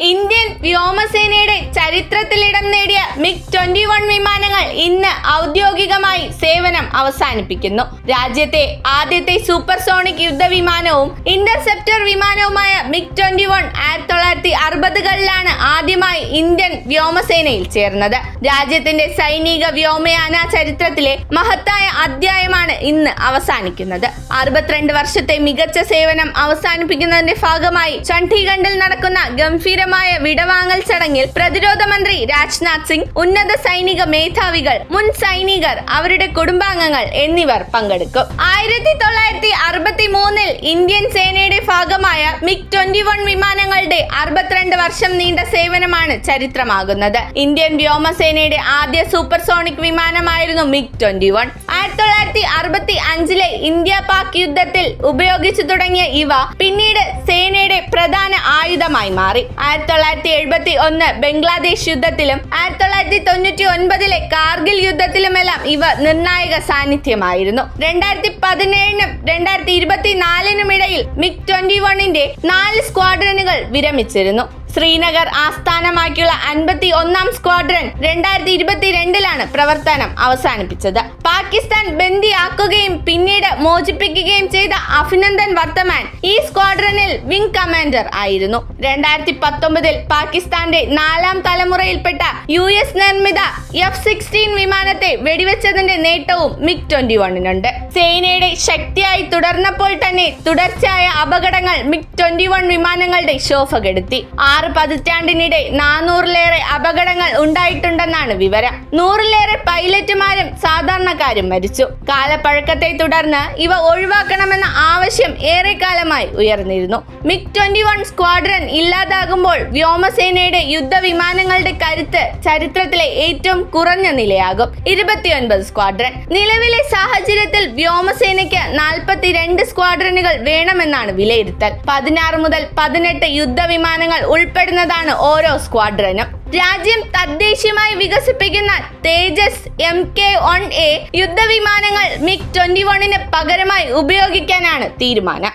Indian വ്യോമസേനയുടെ ചരിത്രത്തിലിടം നേടിയ MiG twenty one വിമാനങ്ങൾ ഇന്ന് ഔദ്യോഗികമായി സേവനം അവസാനിപ്പിക്കുന്നു. രാജ്യത്തെ ആദ്യത്തെ സൂപ്പർസോണിക് യുദ്ധവിമാനവും ഇന്റർസെപ്റ്റർ വിമാനവുമായ മിഗ് ട്വന്റി വൺ ആയിരത്തി തൊള്ളായിരത്തി അറുപതുകളിലാണ് ആദ്യമായി ഇന്ത്യൻ വ്യോമസേനയിൽ ചേർന്നത്. രാജ്യത്തിന്റെ സൈനിക വ്യോമയാന ചരിത്രത്തിലെ മഹത്തായ അധ്യായമാണ് ഇന്ന് അവസാനിക്കുന്നത്. അറുപത്തിരണ്ട് വർഷത്തെ മികച്ച സേവനം അവസാനിപ്പിക്കുന്നതിന്റെ ഭാഗമായി ചണ്ഡീഗഡിൽ നടക്കുന്ന ഗംഭീരമായ വിടവാങ്ങൽ ചടങ്ങിൽ പ്രതിരോധ മന്ത്രി രാജ്നാഥ് സിംഗ് ഉന്നത സൈനിക മേധാവികൾ മുൻ സൈനികർ അവരുടെ കുടുംബാംഗങ്ങൾ എന്നിവർ പങ്കെടുക്കും. ആയിരത്തി തൊള്ളായിരത്തി അറുപത്തി മൂന്നിൽ ഇന്ത്യൻ സേനയുടെ ഭാഗമായ മിഗ് ട്വന്റി വൺ വിമാനങ്ങളുടെ അറുപത്തിരണ്ട് വർഷം നീണ്ട സേവനമാണ് ചരിത്രമാകുന്നത്. ഇന്ത്യൻ വ്യോമസേനയുടെ ആദ്യ സൂപ്പർസോണിക് വിമാനമായിരുന്നു മിഗ് ട്വന്റി വൺ. തൊള്ളായിരത്തി അറുപത്തി അഞ്ചിലെ ഇന്ത്യ പാക് യുദ്ധത്തിൽ ഉപയോഗിച്ചു തുടങ്ങിയ ഇവ പിന്നീട് സേനയുടെ പ്രധാന ആയുധമായി മാറി. ആയിരത്തി തൊള്ളായിരത്തി എഴുപത്തി ഒന്ന് ബംഗ്ലാദേശ് യുദ്ധത്തിലും ആയിരത്തി തൊള്ളായിരത്തി തൊണ്ണൂറ്റി ഒൻപതിലെ കാർഗിൽ യുദ്ധത്തിലുമെല്ലാം ഇവ നിർണായക സാന്നിധ്യമായിരുന്നു. രണ്ടായിരത്തി പതിനേഴിനും രണ്ടായിരത്തി ഇരുപത്തിനാലിനും ഇടയിൽ മിഗ് ട്വന്റി വണ്ണിന്റെ നാല് സ്ക്വാഡ്രനുകൾ വിരമിച്ചിരുന്നു. ശ്രീനഗർ ആസ്ഥാനമാക്കിയുള്ള അൻപത്തി ഒന്നാം സ്ക്വാഡ്രൺ രണ്ടായിരത്തി ഇരുപത്തിരണ്ടിലാണ് പ്രവർത്തനം അവസാനിപ്പിച്ചത്. പാകിസ്ഥാൻ ബന്ദിയാക്കുകയും പിന്നീട് മോചിപ്പിക്കുകയും ചെയ്ത അഭിനന്ദൻ വർത്തമാൻ ഈ സ്ക്വാഡ്രനിൽ വിംഗ് കമാൻഡർ ആയിരുന്നു. രണ്ടായിരത്തി പത്തൊമ്പതിൽ പാകിസ്ഥാന്റെ നാലാം തലമുറയിൽപ്പെട്ട യു എസ് നിർമ്മിത എഫ് സിക്സ്റ്റീൻ വിമാനത്തെ വെടിവെച്ചതിന്റെ നേട്ടവും മിഗ് ട്വന്റി വണ്ണിനുണ്ട്. സേനയുടെ ശക്തിയായി തുടർന്നപ്പോൾ തന്നെ തുടർച്ചയായ അപകടങ്ങൾ മിഗ് ട്വന്റി വൺ വിമാനങ്ങളുടെ ശോഭ കെടുത്തി ആറ് പതിറ്റാണ്ടിനിടെ നാനൂറിലേറെ അപകടങ്ങൾ ഉണ്ടായിട്ടുണ്ടെന്നാണ് വിവരം. നൂറിലേറെ പൈലറ്റുമാരും സാധാരണക്കാരും മരിച്ചു. കാലപ്പഴക്കത്തെ തുടർന്ന് ഇവ ഒഴിവാക്കണമെന്ന ആവശ്യം ഏറെക്കാലമായി ഉയർന്നിരുന്നു. മിഗ് ട്വന്റി വൺ സ്ക്വാഡ്രൻ ഇല്ലാതാകുമ്പോൾ വ്യോമസേനയുടെ യുദ്ധവിമാനങ്ങളുടെ കരുത്ത് ചരിത്രത്തിലെ ഏറ്റവും കുറഞ്ഞ നിലയാകും. ഇരുപത്തിയൊൻപത് സ്ക്വാഡ്രൻ. നിലവിലെ സാഹചര്യത്തിൽ വ്യോമസേനയ്ക്ക് നാൽപ്പത്തിരണ്ട് സ്ക്വാഡ്രനുകൾ വേണമെന്നാണ് വിലയിരുത്തൽ. പതിനാറ് മുതൽ പതിനെട്ട് യുദ്ധവിമാനങ്ങൾ ഉൾപ്പെടുന്നതാണ് ഓരോ സ്ക്വാഡ്രനും. രാജ്യം തദ്ദേശീയമായി വികസിപ്പിക്കുന്ന Tejas M K one A യുദ്ധവിമാനങ്ങൾ മിഗ് ട്വന്റി വണ്ണിന് പകരമായി ഉപയോഗിക്കാനാണ് തീരുമാനം.